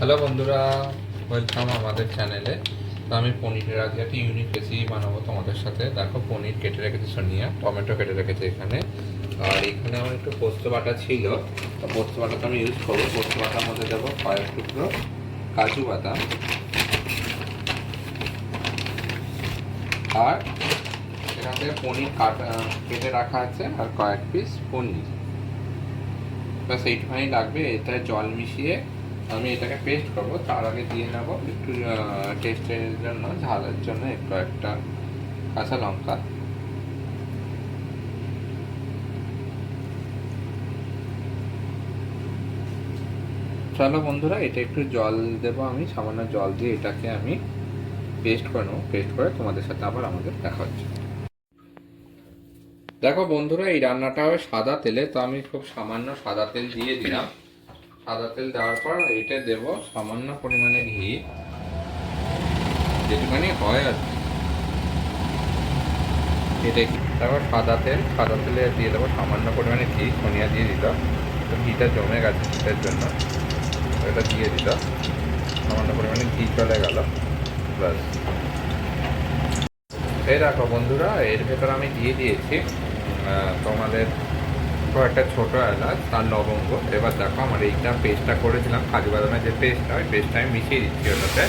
Hello বন্ধুরা welcome আমাদের চ্যানেলে তো আমি পনিরের আজকে একটা ইউনিক রেসিপি বানাবো তোমাদের সাথে। দেখো, পনির কেটে রেখেছি সোনিয়া, টমেটো কেটে রেখেছি এখানে। আর এখানে আমার একটু পোস্ত বাটা ছিল। তো পোস্ত বাটাটা আমি ইউজ করব। পোস্ত বাটার মধ্যে দেবো কয়েক টুকরো কাজু বাদাম। আর এখান থেকে পনির কাটা, কেটে রাখা আছে আর কয়েক পিস পনির। ব্যাস, এইটুখানি লাগবে। এটা জল মিশিয়ে আমি এটাকে পেস্ট করব। তার আগে দিয়ে নেব একটু টেস্টের জন্য, ঝালের জন্য একটু একটা কাঁচা লঙ্কা। চলো বন্ধুরা, এটা একটু জল দেবো আমি, সামান্য জল দিয়ে এটাকে আমি পেস্ট করে নেব। পেস্ট করে তোমাদের সাথে আবার আমাদের দেখা হচ্ছে। দেখো বন্ধুরা, এই রান্নাটা হবে সাদা তেলে, তো আমি খুব সামান্য সাদা তেল দিয়ে দিলাম। সাদা তেল দেওয়ার পর এটা দেব সামান্য পরিমাণে ঘি। যেটুখানি হয় আর কি। তারপর সাদা তেল। সাদা তেলে দিয়ে দেবো সামান্য পরিমাণে ঘি। সোনিয়া দিয়ে দিল। তো ঘিটা জমে গেছে ঘিটার জন্য। এটা দিয়ে দিল। সামান্য পরিমাণে ঘি চলে গেল। ব্যাস। এই দেখো বন্ধুরা, এর ভেতর আমি দিয়ে দিয়েছি তোমাদের একটা ছোট এলাচ, তার লবঙ্গ। এবার দেখো আমার এইটা পেস্টটা করেছিলাম, কাজু বাদামের যে পেস্টটা ওই পেস্টটা আমি মিশিয়ে দিচ্ছি ওটাতে।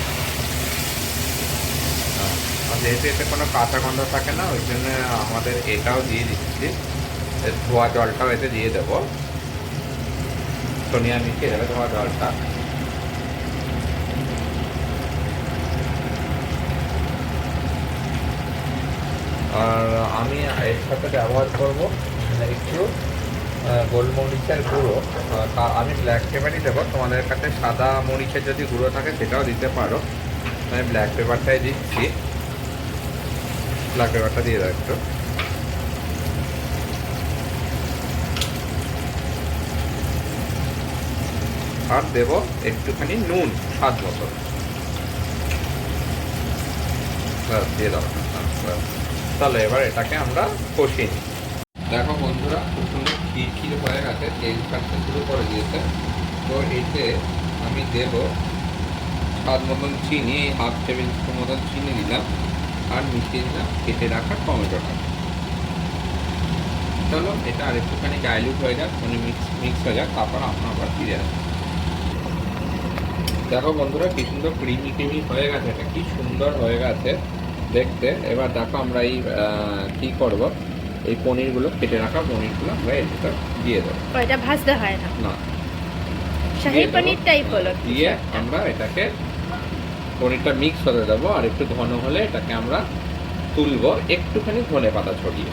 যেহেতু এতে কোনো কাঁচা গন্ধ থাকে না, ওই জন্য আমাদের এটাও দিয়ে দিচ্ছি। ধোয়া জলটাও এতে দিয়ে দেবো। সোনিয়া মিশিয়ে দেবে ধোয়া জলটা। আর আমি এর সাথে ব্যবহার করব একটু। আহ, গোলমরিচের গুঁড়ো। আমি ব্ল্যাক পেপারই দেবো। তোমাদের কাছে সাদা মরিচের যদি গুঁড়ো থাকে সেটাও দিতে পারো। আমি ব্ল্যাক পেপারটাই দিচ্ছি। ব্ল্যাক পেপারটা দিয়ে দাও একটু। আর দেবো একটুখানি নুন স্বাদ মতো। দিয়ে দাও। চলো এবার এটাকে আমরা কষিয়ে নিই। দেখো বন্ধুরা, খুব সুন্দর ক্ষীর হয়ে গেছে তেল কাটতে শুরু করে দিয়েছে। তো এতে আমি দেব স্বাদ মতন চিনি হাফ টেবিল স্পুন মতন চিনি দিলাম আর মিশিয়ে দিলাম কেটে রাখা টমেটোটা। চলো, এটা আর একটুখানি ডাইলুট হয়ে যাক মানে মিক্স মিক্স হয়ে যাক, তারপর আপনার আবার ফিরে আসি দেখো বন্ধুরা, কি সুন্দর ক্রিমি ক্রিমি হয়ে গেছে, এটা কি সুন্দর হয়ে গেছে, দেখতে। এবার দেখো আমরা এই কি করব? এই পনিরগুলো কেটে রাখা পনিরগুলো আমরা এর ভিতর দিয়ে দেবো। ওইটা ভাজতে হয় না? না। শাহি পনির টাইপ হলো দিয়ে আমরা এটাকে পনিরটা মিক্স হতে দেবো আর একটু ঘন হলে এটাকে আমরা তুলবো একটুখানি ধনে পাতা ছড়িয়ে।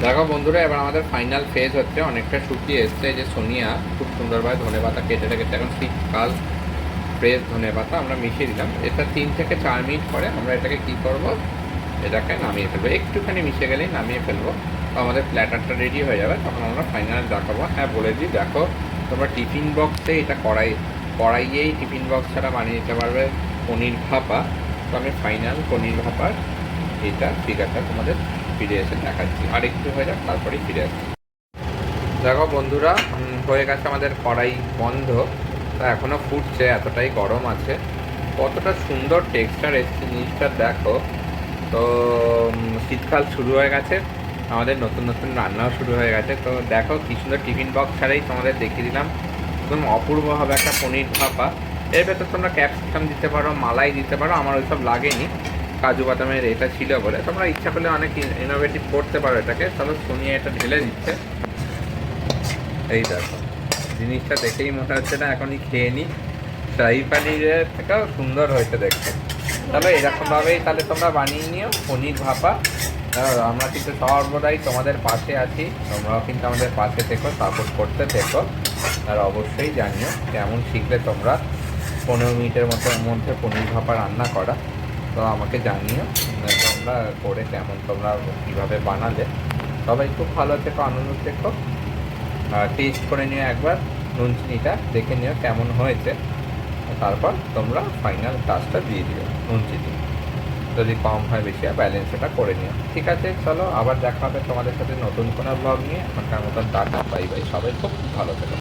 দেখো বন্ধুরা এবার আমাদের ফাইনাল ফেজ হচ্ছে অনেকটা শুকিয়ে এসছে। যে সোনিয়া খুব সুন্দরভাবে ধনে পাতা কেটে রেখেছে। এখন শীতকাল ফ্রেশ ধনে পাতা আমরা মিশিয়ে দিলাম। এটা তিন থেকে চার মিনিট পরে আমরা এটাকে কি করব? এটাকে নামিয়ে ফেলব। একটুখানি মিশে গেলেই নামিয়ে ফেলব। আমাদের প্ল্যাটারটা রেডি হয়ে যাবে, তখন আমরা ফাইনাল দেখাবো। হ্যাঁ বলে দিই, দেখো, তোমরা টিফিন বক্সে এটা কড়াই কড়াইয়েই টিফিন বক্স ছাড়া বানিয়ে নিতে পারবে পনির ভাপা। তো আমি ফাইনাল পনির ভাপার এটা ফিগারটা তোমাদের ফিরে এসে দেখাচ্ছি। আর একটু হয়ে যাক, তারপরেই ফিরে আসছি। দেখো বন্ধুরা হয়ে গেছে আমাদের কড়াই বন্ধ। তা এখনও ফুটছে, এতটাই গরম আছে। কতটা সুন্দর টেক্সচার এসছে, জিনিসটা দেখো। তো শীতকাল শুরু হয়ে গেছে। আমাদের নতুন নতুন রান্নাও শুরু হয়ে গেছে। তো দেখো কি সুন্দর টিফিন বক্স ছাড়াই তোমাদের দেখিয়ে দিলাম। একদম অপূর্ব হবে একটা পনির ভাপা। এর ভেতর তোমরা ক্যাপসিকাম দিতে পারো, মালাই দিতে পারো, আমার ওইসব লাগেনি। কাজু বাদামের এটা ছিল বলে। তোমরা ইচ্ছা করলে অনেক ইনোভেটিভ করতে পারো এটাকে। তাহলে সোনিয়া এটা ঢেলে দিচ্ছে এই দেখো, জিনিসটা দেখেই মনে হচ্ছে না, এখনই খেয়ে নিই শাহি পানিরের থেকেও সুন্দর হয়েছে দেখতে। তাহলে এরকমভাবেই তাহলে তোমরা বানিয়ে নিও, পনির ভাপা। আমরা কিন্তু সর্বদাই তোমাদের পাশে আছি। তোমরাও কিন্তু আমাদের পাশে থেকো সাপোর্ট করতে থেকো। আর অবশ্যই জানিও কেমন শিখলে তোমরা পনেরো মিনিটের মতো মধ্যে পনির ভাপা রান্না করা। তো আমাকে জানিও, তোমরা করে কেমন তোমরা কীভাবে বানালে। সবাই খুব ভালো থেকো, আনন্দ থেকো। টেস্ট করে নিও একবার নুন চিনিটা দেখে নিও কেমন হয়েছে। তারপর তোমরা ফাইনাল কাজটা দিয়ে দিও নুন চিনি যদি কম হয় বেশি হয় ব্যালেন্স এটা করে নিও। ঠিক আছে, চলো, আবার দেখা হবে তোমাদের সাথে নতুন কোনো ব্লগ নিয়ে। এখনকার মতন টাটা বাই বাই সবাই খুব ভালো থেকো।